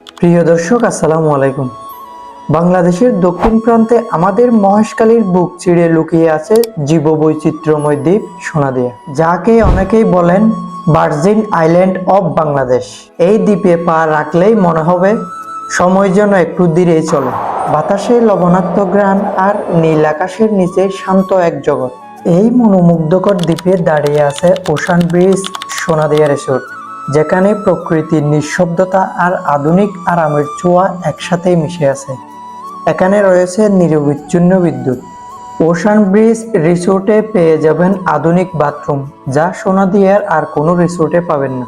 প্রিয় দর্শক, আসসালামু আলাইকুম। বাংলাদেশের দক্ষিণ প্রান্তে আমাদের মহেশখালীর বুক চিড়ে লুকিয়ে আছে জীববৈচিত্র্যময় দ্বীপ সোনাদিয়া, যাকে অনেকেই বলেন ভার্জিন আইল্যান্ড অফ বাংলাদেশ। এই দ্বীপে পা রাখলেই মনে হবে সময় যেন একটু ধীরেই চলে। বাতাসে লবণাক্ত গ্রান আর নীল আকাশের নিচে শান্ত এক জগৎ। এই মনোমুগ্ধকর দ্বীপে দাঁড়িয়ে আছে ওশান ব্রিজ সোনাদিয়া রিসোর্ট। যেখানে প্রকৃতির নিঃশব্দতা আর আধুনিক আরামের ছোঁয়া একসাথেই মিশে আছে। এখানে রয়েছে নিরবিচ্ছিন্ন বিদ্যুৎ। ওশান ব্রিজ রিসোর্টে পেয়ে যাবেন আধুনিক বাথরুম, যা সোনাদিয়ার আর কোনো রিসোর্টে পাবেন না।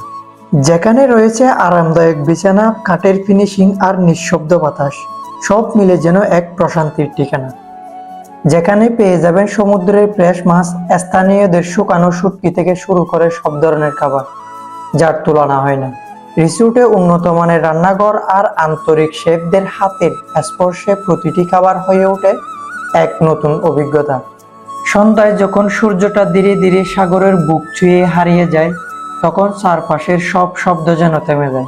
যেখানে রয়েছে আরামদায়ক বিছানা, কাঠের ফিনিশিং আর নিঃশব্দ বাতাস, সব মিলে যেন এক প্রশান্তির ঠিকানা। যেখানে পেয়ে যাবেন সমুদ্রের ফ্রেশ মাছ, স্থানীয়দের শুকানো শুটকি থেকে শুরু করে সব ধরনের খাবার। যার তুলনা হয় না। রিসোর্টে উন্নত মানের রান্নাঘর আর আন্তরিক শেফদের হাতের স্পর্শে প্রতিটি খাবার হয়ে ওঠে এক নতুন অভিজ্ঞতা। সন্ধ্যায় যখন সূর্যটা ধীরে ধীরে সাগরের বুক ছুঁয়ে হারিয়ে যায়, তখন চারপাশের সব শব্দ যেন থেমে যায়।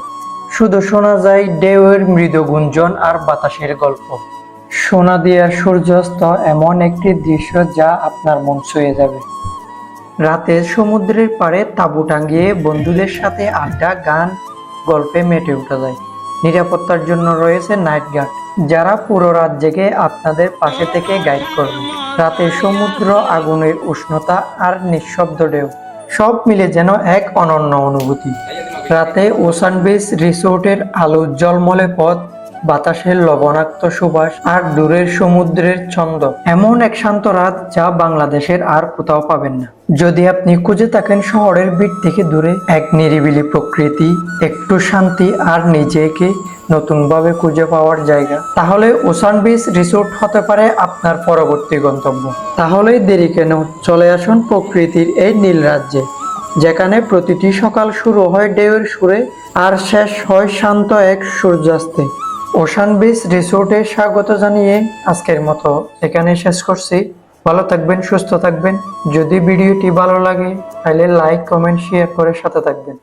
শুধু শোনা যায় ঢেউয়ের মৃদু গুঞ্জন আর বাতাসের গল্প। সোনা দিয়া সূর্যাস্ত এমন একটি দৃশ্য যা আপনার মন ছুঁয়ে যাবে। রাতে সমুদ্রের পাড়ে তাঁবু টাঙ্গিয়ে বন্ধুদের সাথে আড্ডা, গান, গল্পে মেটে উঠা যায়। নিরাপত্তার জন্য রয়েছে নাইট গার্ড, যারা পুরো রাত জেগে আপনাদের পাশে থেকে গাইড করবে। রাতে সমুদ্র আগুনের উষ্ণতা আর নিঃশব্দ ঢেউ, সব মিলে যেন এক অনন্য অনুভূতি। রাতে ওসান বিচ রিসোর্টের আলো জলমলে পথ বাতাসের লবণাক্ত সুবাস আর দূরের সমুদ্রের ছন্দ। এমন এক শান্ত রাত যা বাংলাদেশের আর কোথাও পাবেন না। যদি আপনি খুঁজে থাকেন শহরের ভিড় থেকে দূরে, এক নিরিবিলি প্রকৃতি, একটু শান্তি আর নিজেকে নতুনভাবে খুঁজে পাওয়ার জায়গা, তাহলে ওসান বিচ রিসোর্ট হতে পারে আপনার পরবর্তী গন্তব্য। তাহলেই দেরি কেন? চলে আসুন প্রকৃতির এই নীল রাজ্যে, যেখানে প্রতিটি সকাল শুরু হয় ঢেউয়ের সুরে আর শেষ হয় শান্ত এক সূর্যাস্তে। ওশান বিচ রিসোর্টে স্বাগত জানিয়ে আজকের মতো এখানে শেষ করছি। ভালো থাকবেন, সুস্থ থাকবেন। যদি ভিডিওটি ভালো লাগে, তাহলে লাইক কমেন্ট শেয়ার করে সাথে থাকবেন।